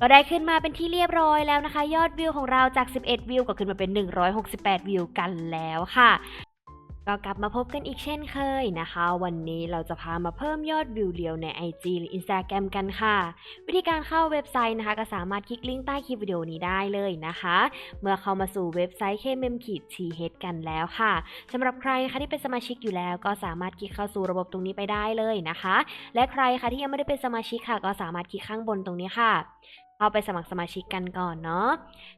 ก็ได้ขึ้นมาเป็นที่เรียบร้อยแล้วนะคะ ยอดวิวของเราจาก 11 วิวก็ขึ้นมาเป็น 168 วิวกันแล้วค่ะ ก็กลับมาพบกันอีกเช่นเคยนะคะ วันนี้เราจะพามาเพิ่มยอดวิวเดียวใน IG หรือ Instagram กันค่ะ วิธีการเข้าเว็บไซต์นะคะ ก็สามารถคลิกลิงก์ใต้คลิปวิดีโอนี้ได้เลยนะคะ เมื่อเข้ามาสู่เว็บไซต์ kmem ขีด th กันแล้วค่ะสำหรับใครนะคะที่เป็นสมาชิกอยู่แล้ว ก็สามารถคลิกเข้าสู่ระบบตรงนี้ไปได้เลยนะคะ และใครคะที่ยังไม่ได้เป็นสมาชิกค่ะ ก็สามารถคลิกข้างบนตรงนี้ค่ะ เข้าไปสมัครสมาชิกกันก่อนเนาะ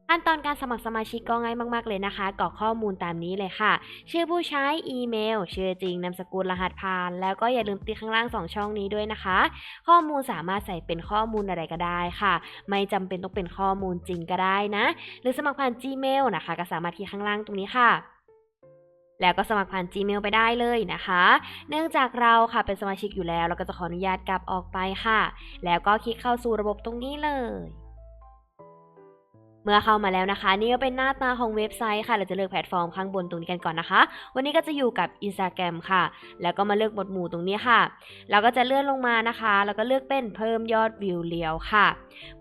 ขั้นตอนการสมัครสมาชิกก็ง่ายมาก ๆ เลยนะคะ กรอกข้อมูลตามนี้เลยค่ะ ชื่อผู้ใช้อีเมล ชื่อจริงนามสกุลรหัสผ่าน แล้วก็อย่าลืมติดข้างล่าง 2 ช่องนี้ด้วยนะคะ ข้อมูลสามารถใส่เป็นข้อมูลอะไรก็ได้ค่ะ ไม่จำเป็นต้องเป็นข้อมูลจริงก็ได้นะ หรือสมัครผ่าน Gmail นะคะ ก็สามารถที่ข้างล่างตรงนี้ค่ะ แล้วก็สมัครผ่าน Gmail ไปได้เลยนะคะ เนื่องจากเราค่ะเป็นสมาชิกอยู่แล้ว เราก็จะขออนุญาตกลับออกไปค่ะ แล้วก็คลิกเข้าสู่ระบบตรงนี้เลย มื่อเข้ามาแล้วนะคะ นี่ก็เป็นหน้าตาของเว็บไซต์ค่ะ เราจะเลือกแพลตฟอร์มข้างบนตรงนี้กันก่อนนะคะ วันนี้ก็จะอยู่กับ Instagram ค่ะ แล้วก็มาเลือกหมวดหมู่ตรงนี้ค่ะ เราก็จะเลื่อนลงมานะคะ แล้วก็เลือกเป็นเพิ่มยอดวิวเลียวค่ะ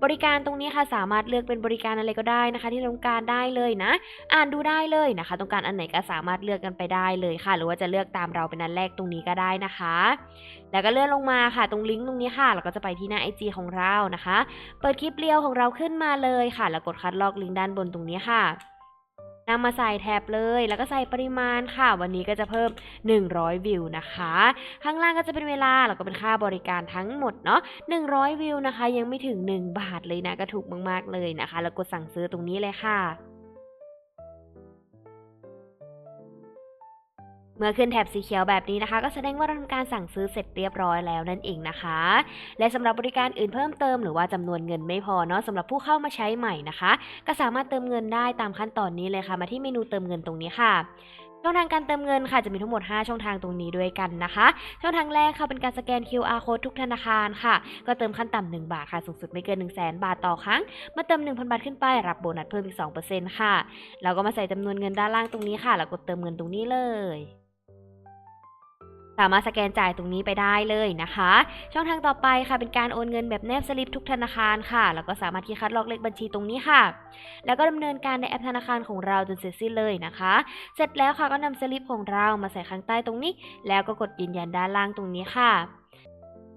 บริการตรงนี้ค่ะสามารถเลือกเป็นบริการอะไรก็ได้นะคะ ที่ต้องการได้เลยนะ อ่านดูได้เลยนะคะ ต้องการอันไหนก็สามารถเลือกกันไปได้เลยค่ะ หรือว่าจะเลือกตามเราเป็นอันแรกตรงนี้ก็ได้นะคะ แล้วก็เลื่อนลงมาค่ะ ตรงลิงก์ตรงนี้ค่ะ เราก็จะไปที่หน้า IG ของเรานะคะ เปิดคลิปเรียวของเราขึ้นมาเลยค่ะ แล้วกดคัดลอกลิงก์ด้านบนตรงนี้ค่ะนำมาใส่แท็บเลยแล้วก็ใส่ปริมาณค่ะ วันนี้ก็จะเพิ่ม 100 วิวนะคะ ข้างล่างก็จะเป็นเวลาแล้วก็เป็นค่าบริการทั้งหมดเนาะ100 วิวนะคะ ยังไม่ถึง 1 บาทเลยนะก็ถูกมากๆเลยนะคะ แล้วกดสั่งซื้อตรงนี้เลยค่ะ เมื่อขึ้นแถบสีเขียวแบบนี้นะคะ ก็แสดงว่าเราทำการสั่งซื้อเสร็จเรียบร้อยแล้วนั่นเองนะคะ และสำหรับบริการอื่นเพิ่มเติมหรือว่าจำนวนเงินไม่พอเนาะสำหรับผู้เข้ามาใช้ใหม่นะคะ ก็สามารถเติมเงินได้ตามขั้นตอนนี้เลยค่ะ มาที่เมนูเติมเงินตรงนี้ค่ะช่องทางการเติมเงินค่ะจะมีทั้งหมด 5 ช่องทางตรงนี้ด้วยกันนะคะ ช่องทางแรกค่ะเป็นการสแกน QR code ทุกธนาคารค่ะ ก็เติมขั้นต่ำ1บาทค่ะสูงสุดไม่เกิน 1 0 0 0 0แบาทต่อครั้งมาเติม 1,000 บาทขึ้นไปรับโบนัสเพิ่มอีก 2%ค่ะ เราก็มาใส่จำนวนเงินด้านล่างตรงนี้ค่ะ แล้วกดเติมเงินตรงนี้เลย สามารถสแกนจ่ายตรงนี้ไปได้เลยนะคะ ช่องทางต่อไปค่ะเป็นการโอนเงินแบบแนบสลิปทุกธนาคารค่ะ แล้วก็สามารถที่คัดลอกเลขบัญชีตรงนี้ค่ะ แล้วก็ดำเนินการในแอปธนาคารของเราจนเสร็จสิ้นเลยนะคะ เสร็จแล้วค่ะก็นำสลิปของเรามาใส่ข้างใต้ตรงนี้ แล้วก็กดยืนยันด้านล่างตรงนี้ค่ะ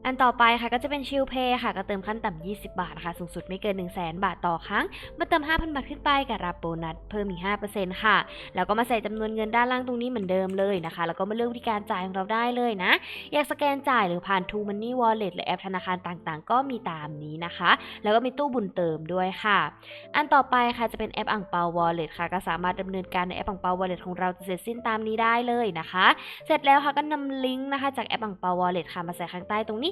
อันต่อไปค่ะก็จะเป็นชิลเพย์ค่ะ ก็เติมขั้นต่ำ 20 บาทค่ะ สูงสุดไม่เกิน 1 0 0 0 0แบาทต่อครั้ง เมื่อเติม 5,000 บาทขึ้นไปกับรับโบนัสเพิ่มอีก 5%ค่ะ แล้วก็มาใส่จำนวนเงินด้านล่างตรงนี้เหมือนเดิมเลยนะคะ แล้วก็มาเลือกวิธีการจ่ายของเราได้เลยนะ อยากสแกนจ่ายหรือผ่าน True Money Wallet หรือแอปธนาคารต่างๆ ก็มีตามนี้นะคะ แล้วก็มีตู้บุญเติมด้วยค่ะ อันต่อไปค่ะจะเป็นแอปอ่างเปา Wallet ค่ะ ก็สามารถดำเนินการในแอปอ่างเปา Wallet ของเราจะเสร็จสิ้นตามนี้ได้เลยนะคะ เสร็จแล้วค่ะก็นำลิงก์นะคะจากแอปอ่างเปา Wallet ค่ะมาใส่ข้างใต้ตรงนี้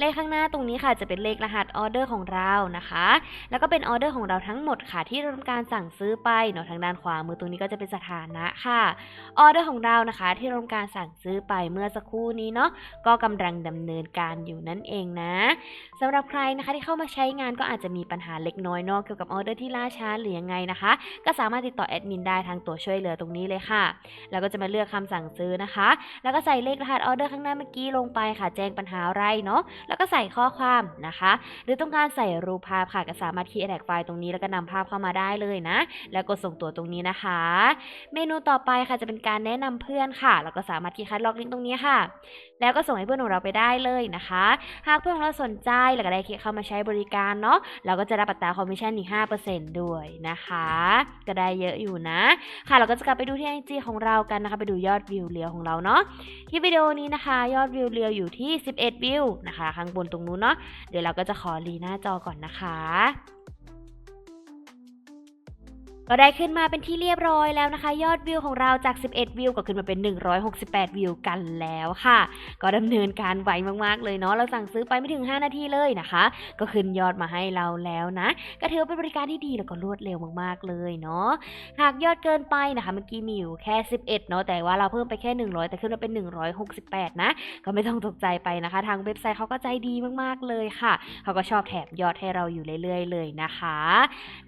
เลขข้างหน้าตรงนี้ค่ะจะเป็นเลขรหัสออเดอร์ของเรานะคะ แล้วก็เป็นออเดอร์ของเราทั้งหมดค่ะที่เราทำการสั่งซื้อไปเนาะทางด้านขวามือตรงนี้ก็จะเป็นสถานะค่ะออเดอร์ของเรานะคะ ที่เราทำการสั่งซื้อไปเมื่อสักครู่นี้เนาะก็กำลังดำเนินการอยู่นั่นเองนะสำหรับใครนะคะที่เข้ามาใช้งานก็อาจจะมีปัญหาเล็กน้อยเนาะเกี่ยวกับออเดอร์ที่ล่าช้าหรือยังไงนะคะ ก็สามารถติดต่อแอดมินได้ทางตัวช่วยเหลือตรงนี้เลยค่ะ แล้วก็จะมาเลือกคำสั่งซื้อนะคะ แล้วก็ใส่เลขรหัสออเดอร์ข้างหน้าเมื่อกี้ลงไปค่ะ แจ้งปัญหาอะไรเนาะแล้วก็ใส่ข้อความนะคะ หรือต้องการใส่รูปภาพค่ะก็สามารถคีย์แท็กไฟล์ตรงนี้แล้วก็นำภาพเข้ามาได้เลยนะ แล้วกดส่งตัวตรงนี้นะคะ เมนูต่อไปค่ะจะเป็นการแนะนำเพื่อนค่ะ แล้วก็สามารถคีย์คัดลอกลิงก์ตรงนี้ค่ะ แล้วก็ส่งให้เพื่อนของเราไปได้เลยนะคะ หากเพื่อนของเราสนใจแล้วก็ได้คลิกเข้ามาใช้บริการเนาะเราก็จะรับอัตราคอมมิชชั่นอีก5%ด้วยนะคะ ก็ได้เยอะอยู่นะ ค่ะเราก็จะกลับไปดูที่ IG ของเรากันนะคะ ไปดูยอดวิวเรียวของเราเนาะที่วิดีโอนี้นะคะ ยอดวิวเรียวอยู่ที่ 11 วิวนะคะข้างบนตรงนู้นเนาะเดี๋ยวเราก็จะขอรีหน้าจอก่อนนะคะ ก็ได้ขึ้นมาเป็นที่เรียบร้อยแล้วนะคะ ยอดวิวของเราจาก 11 วิวก็ขึ้นมาเป็น 168 วิวกันแล้วค่ะ ก็ดำเนินการไวมากๆเลยเนาะเราสั่งซื้อไปไม่ถึง 5 นาทีเลยนะคะ ก็ขึ้นยอดมาให้เราแล้วนะ ก็ถือเป็นบริการที่ดีแล้วก็รวดเร็วมากๆเลยเนาะหากยอดเกินไปนะคะเมื่อกี้มีอยู่แค่ 11 เนาะแต่ว่าเราเพิ่มไปแค่ 100 แต่ขึ้นมาเป็น 168 นะ ก็ไม่ต้องตกใจไปนะคะ ทางเว็บไซต์เขาก็ใจดีมากๆเลยค่ะเขาก็ชอบแถมยอดให้เราอยู่เรื่อย ๆ เลยนะคะ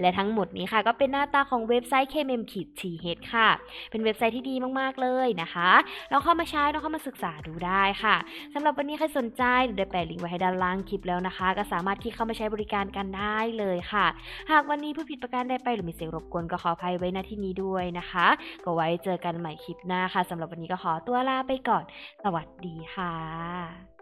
และทั้งหมดนี้ค่ะก็เป็นหน้าตาของเว็บไซต์ KMM TH ค่ะ เป็นเว็บไซต์ที่ดีมากๆเลยนะคะลองเข้ามาใช้ลองเข้ามาศึกษาดูได้ค่ะสำหรับวันนี้ใครสนใจเดี๋ยวได้แปะลิงก์ไว้ให้ด้านล่างคลิปแล้วนะคะ ก็สามารถคลิกเข้ามาใช้บริการกันได้เลยค่ะ หากวันนี้ผู้ผิดประการใดไปหรือมีเสียงรบกวนก็ขออภัยไว้ณที่นี้ด้วยนะคะ ก็ไว้เจอกันใหม่คลิปหน้าค่ะสำหรับวันนี้ก็ขอตัวลาไปก่อน สวัสดีค่ะ